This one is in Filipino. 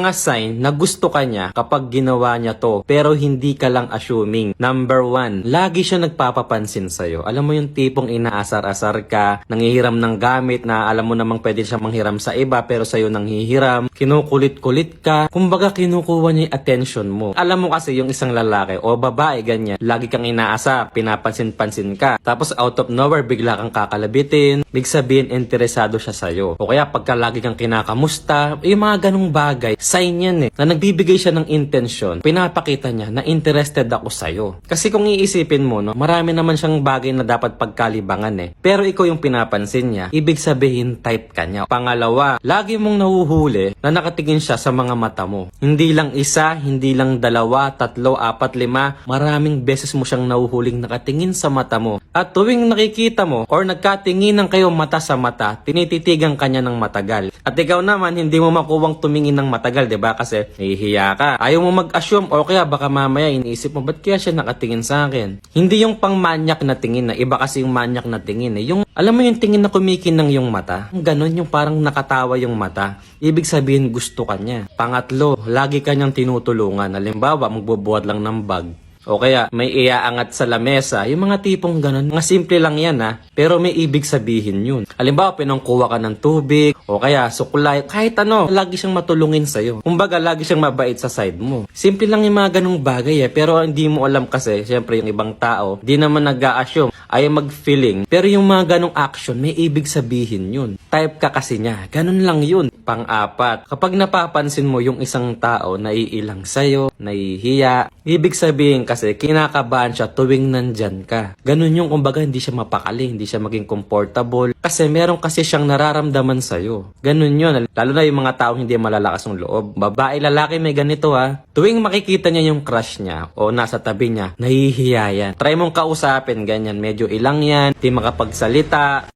Mga sign na gusto ka niya kapag ginawa niya to pero hindi ka lang assuming. Number one, lagi siya nagpapapansin sa'yo. Alam mo yung tipong inaasar-asar ka, nangihiram ng gamit na alam mo namang pwede siya manghiram sa iba pero sa'yo nanghihiram, kinukulit-kulit ka, kumbaga kinukuha niya yung attention mo. Alam mo kasi yung isang lalaki o babae ganyan, lagi kang inaasa, pinapansin-pansin ka. Tapos out of nowhere bigla kang kakalabitin, big sabihin interesado siya sa'yo. O kaya pagka lagi kang kinakamusta, yung mga ganong bagay, sign yan eh, na nagbibigay siya ng intention, pinapakita niya na interested ako sa'yo. Kasi kung iisipin mo, no, marami naman siyang bagay na dapat pagkalibangan eh. Pero ikaw yung pinapansin niya, ibig sabihin type ka niya. Pangalawa, lagi mong nahuhuli na nakatingin siya sa mga mata mo. Hindi lang isa, hindi lang dalawa, tatlo, apat, lima, maraming beses mo siyang nahuhuling nakatingin sa mata mo. At tuwing nakikita mo or nagkatinginan kayo mata sa mata, tinititigan ka niya ng matagal. At ikaw naman, hindi mo makuwang tumingin ng matagal, 'di ba? Kasi nahihiya ka. Ayaw mo mag-assume o kaya baka mamaya iniisip mo, ba't kaya siya nakatingin sa akin? Hindi yung pang manyak na tingin na, iba kasi yung manyak na tingin eh. Yung, alam mo yung tingin na kumikinang yung mata? Ganon yung parang nakatawa yung mata. Ibig sabihin gusto ka niya. Pangatlo, lagi ka niyang tinutulungan. Halimbawa, magbubuhat lang ng bag. O kaya may iaangat sa lamesa, yung mga tipong ganun. Mga simple lang yan ha, pero may ibig sabihin yun. Halimbawa, pinangkuha ka ng tubig, o kaya suklay, kahit ano, lagi siyang matulungin sa'yo. Kumbaga, lagi siyang mabait sa side mo. Simple lang yung mga ganung bagay eh, pero hindi mo alam kasi, syempre yung ibang tao, di naman nag ayaw mag-feeling. Pero yung mga ganong action, may ibig sabihin yun. Type ka kasi niya, ganun lang yun. Pang-apat, kapag napapansin mo yung isang tao naiilang sa'yo, nahihiya, ibig sabihin kasi kinakabahan siya tuwing nandyan ka. Ganun yung kumbaga hindi siya mapakali, hindi siya maging comfortable. Kasi meron kasi siyang nararamdaman sa'yo. Ganun yun. Lalo na yung mga tao hindi malalakas ng loob. Babae, lalaki may ganito ha. Tuwing makikita niya yung crush niya o nasa tabi niya, nahihiya yan. Try mong kausapin, ganyan. Medyo ilang yan, di makapagsalita.